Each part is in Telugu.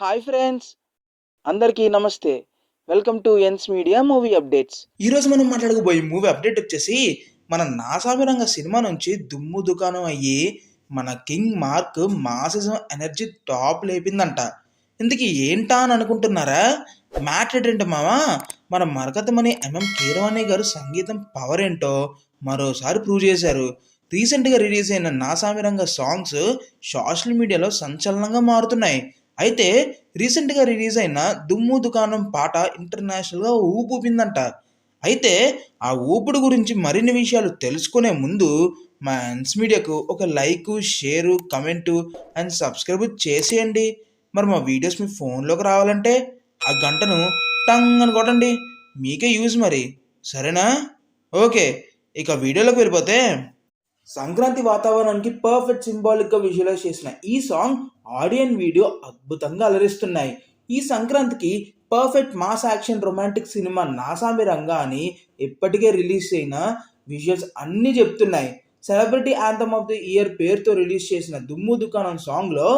హాయ్ ఫ్రెండ్స్ అందరికీ నమస్తే. Welcome to NS media movie updates. ఈరోజు మనం మాట్లాడుకోబోయే మూవీ అప్డేట్ వచ్చేసి మన నాసామిరంగ సినిమా నుంచి దుమ్ము దుకాణం అయ్యి మన king mark massism energy top లేపిందంట. ఇందుకు ఏంటా అని అనుకుంటున్నారా? మ్యాటర్ ఏంటంటే మామ మన మరకతమణి ఎంఎం కీరవాణి గారు సంగీతం పవర్ ఏంటో మరోసారి ప్రూవ్ చేశారు. రీసెంట్గా రిలీజ్ అయిన నాసామిరంగ సాంగ్స్ సోషల్ మీడియాలో సంచలనంగా మారుతున్నాయి. అయితే రీసెంట్గా రిలీజ్ అయిన దుమ్ము దుకాణం పాట ఇంటర్నేషనల్గా ఊపూపిందంట. అయితే ఆ ఊపుడు గురించి మరిన్ని విషయాలు తెలుసుకునే ముందు మా ఎన్స్ మీడియాకు ఒక like share comment and subscribe చేసేయండి. మరి మా వీడియోస్ మీ ఫోన్లోకి రావాలంటే ఆ గంటను టంగ్ అని కొట్టండి. మీకే యూజ్ మరి. సరేనా? ఓకే. ఇక వీడియోలోకి వెళ్ళిపోతే సంక్రాంతి వాతావరణానికి పర్ఫెక్ట్ సింబాలిక్గా విజువలైజ్ చేసిన ఈ సాంగ్ ఆడియన్ వీడియో అద్భుతంగా అలరిస్తున్నాయి. ఈ సంక్రాంతికి perfect mass action romantic cinema Naasaami Ranga అని ఇప్పటికే రిలీజ్ అయిన విజువల్స్ అన్నీ చెప్తున్నాయి. Celebrity anthem of the year పేరుతో రిలీజ్ చేసిన దుమ్ము దుకాణం సాంగ్లో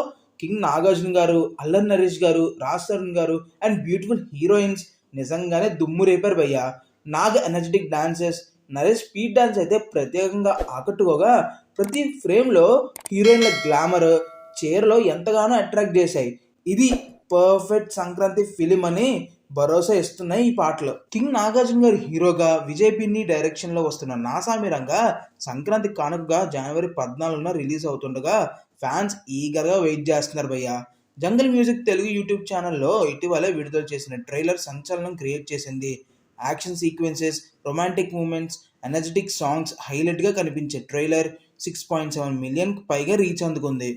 కింగ్ నాగార్జున గారు అల్లర్ నరేష్ గారు రాజ్ తరుణ్ గారు అండ్ బ్యూటిఫుల్ హీరోయిన్స్ నిజంగానే దుమ్ము రేపారు భయ్యా. Nag energetic dances Naresh speed dance అయితే ప్రత్యేకంగా ఆకట్టుకోగా ప్రతి ఫ్రేమ్లో హీరోయిన్ల గ్లామర్ చీరలో ఎంతగానో అట్రాక్ట్ చేశాయి. ఇది పర్ఫెక్ట్ సంక్రాంతి ఫిలిం అని భరోసా ఇస్తున్నాయి ఈ పాటలు. కింగ్ నాగార్జున గారి హీరోగా విజయ్ పిన్ని డైరెక్షన్లో వస్తున్న నాసామిరంగా సంక్రాంతి కానుకగా జనవరి పద్నాలుగున రిలీజ్ అవుతుండగా ఫ్యాన్స్ ఈగర్గా వెయిట్ చేస్తున్నారు భయ్య. జంగల్ మ్యూజిక్ తెలుగు యూట్యూబ్ ఛానల్లో ఇటీవలే విడుదల చేసిన ట్రైలర్ సంచలనం క్రియేట్ చేసింది. Action sequences romantic moments energetic songs హైలైట్గా కనిపించే trailer six point seven million పైగా రీచ్ అందుకుంది.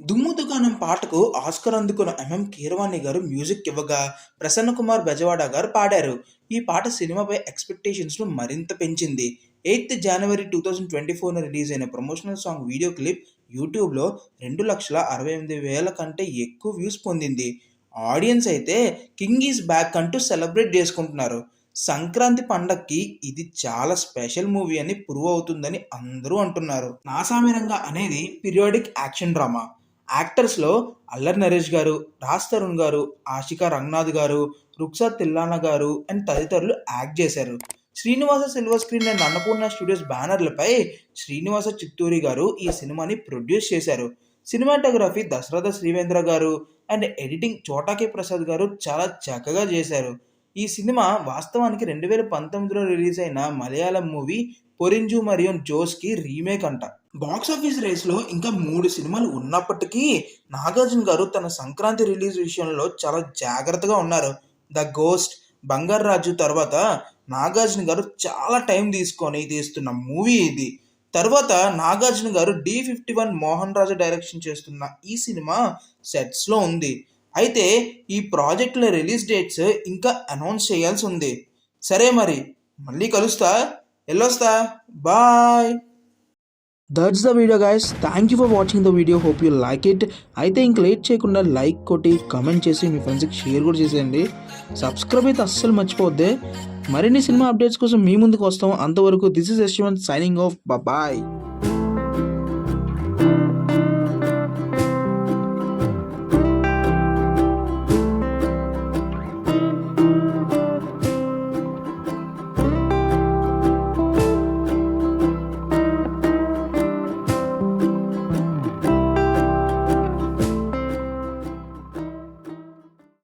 దుమ్ము దుకాణం పాటకు ఆస్కర్ అందుకున్న ఎంఎం కీరవాణి గారు మ్యూజిక్ ఇవ్వగా ప్రసన్న కుమార్ బెజవాడ గారు పాడారు. ఈ పాట సినిమాపై ఎక్స్పెక్టేషన్స్ను మరింత పెంచింది. Eighth January two thousand twenty ఫోర్న release అయిన ప్రమోషనల్ సాంగ్ వీడియో క్లిప్ యూట్యూబ్లో రెండు లక్షల అరవై ఎనిమిది వేల కంటే ఎక్కువ వ్యూస్ పొందింది. ఆడియన్స్ అయితే కింగ్ ఈజ్ బ్యాక్ అంటూ సెలబ్రేట్ చేసుకుంటున్నారు. సంక్రాంతి పండక్కి ఇది చాలా స్పెషల్ మూవీ అని ప్రూవ్ అవుతుందని అందరూ అంటున్నారు. నాసామిరంగా అనేది పీరియాడిక్ యాక్షన్ డ్రామా. యాక్టర్స్లో అల్లర్ నరేష్ గారు రాజ్ తరుణ్ గారు ఆశికా రంగనాథ్ గారు రుక్సా తిల్లానా గారు అండ్ తదితరులు యాక్ట్ చేశారు. Srinivasa silver screen and Annapurna studios బ్యానర్లపై Srinivasa Chitturi గారు ఈ సినిమాని ప్రొడ్యూస్ చేశారు. సినిమాటోగ్రఫీ దశరథ శ్రీవేంద్ర గారు అండ్ ఎడిటింగ్ చోటాకి ప్రసాద్ గారు చాలా చక్కగా చేశారు. ఈ సినిమా వాస్తవానికి రెండు వేల పంతొమ్మిదిలో రిలీజ్ అయిన మలయాళం మూవీ పొరింజు మరియు జోస్కి రీమేక్ అంట. బాక్స్ ఆఫీస్ రేస్లో ఇంకా మూడు సినిమాలు ఉన్నప్పటికీ నాగార్జున గారు తన సంక్రాంతి రిలీజ్ విషయంలో చాలా జాగ్రత్తగా ఉన్నారు. ద గోస్ట్ బంగారు రాజు తర్వాత నాగార్జున గారు చాలా టైం తీసుకొని తీస్తున్న మూవీ ఇది. తర్వాత Nagarjuna garu D fifty one Mohan Raju direction చేస్తున్న ఈ సినిమా సెట్స్లో ఉంది. అయితే ఈ ప్రాజెక్టుల రిలీజ్ డేట్స్ ఇంకా అనౌన్స్ చేయాల్సి ఉంది. సరే మరి మళ్ళీ కలుస్తా. వెళ్ళొస్తా bye. That's the video guys thank you for watching the video hope you like it అయితే ఇంక లేట్ చేయకుండా లైక్ కొట్టి కమెంట్ చేసి మీ ఫ్రెండ్స్కి షేర్ కూడా చేసేయండి. సబ్స్క్రైబ్ అయితే అస్సలు మర్చిపోద్ది మరిన్ని సినిమా అప్డేట్స్ కోసం మీ ముందుకు వస్తాం. అంతవరకు this is Yashwant signing off bye